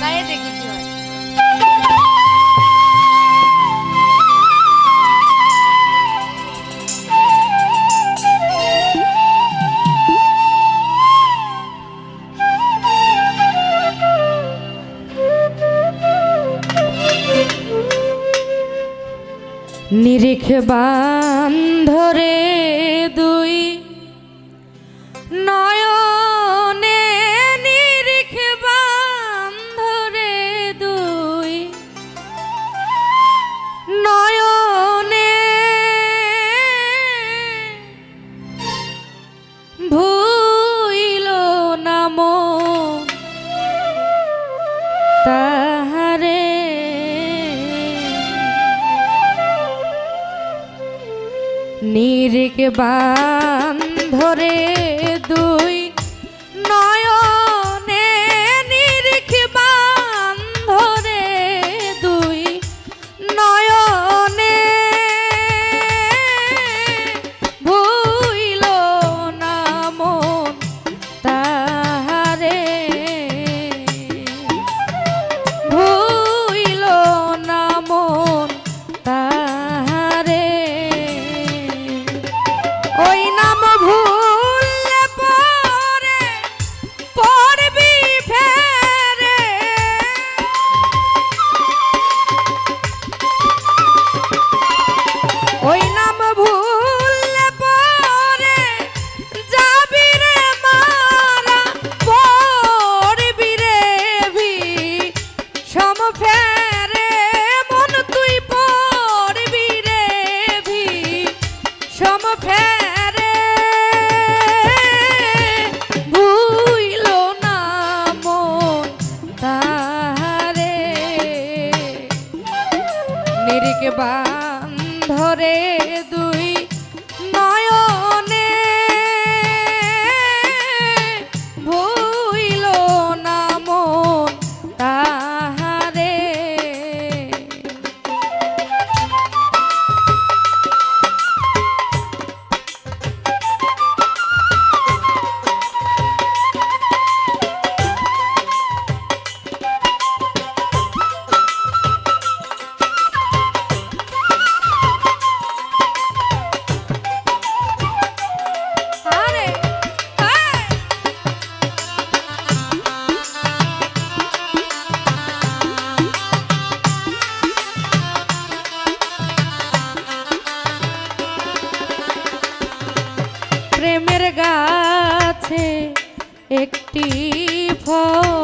গায়ে দেখি কি হয়। নিরিখ বান্ধরে দু নিরিক বান্ধরে প্রেমের গাছে একটি ফল।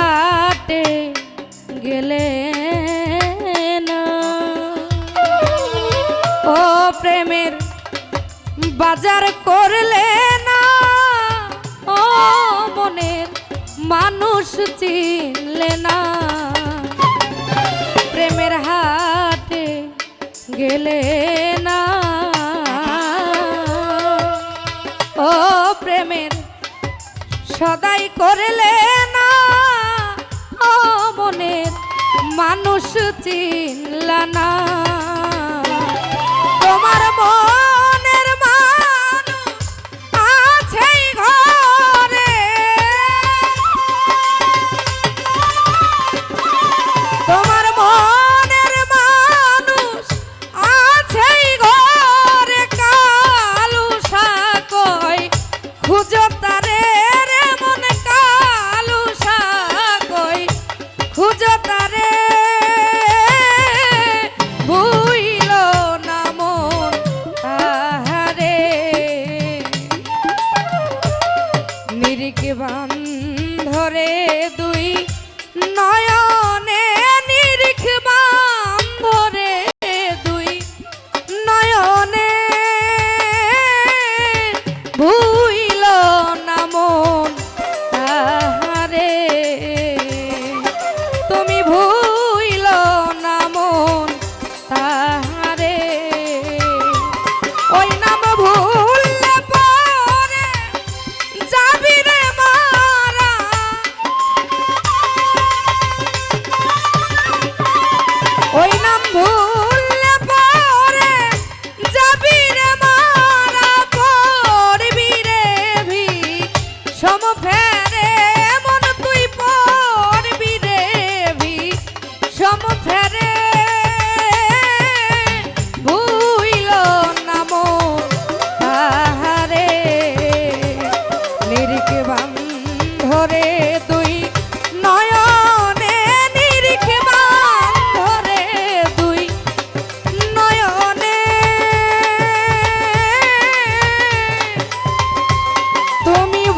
কাটে গেলে না। ও প্রেমের বাজার করলে না। ও মনের মানুষ চিনলে না। প্রেমের হাটে গেলে না। ও প্রেমের সদাই করলেন মনের মানুষ চিনলানা তোমার মন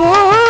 বল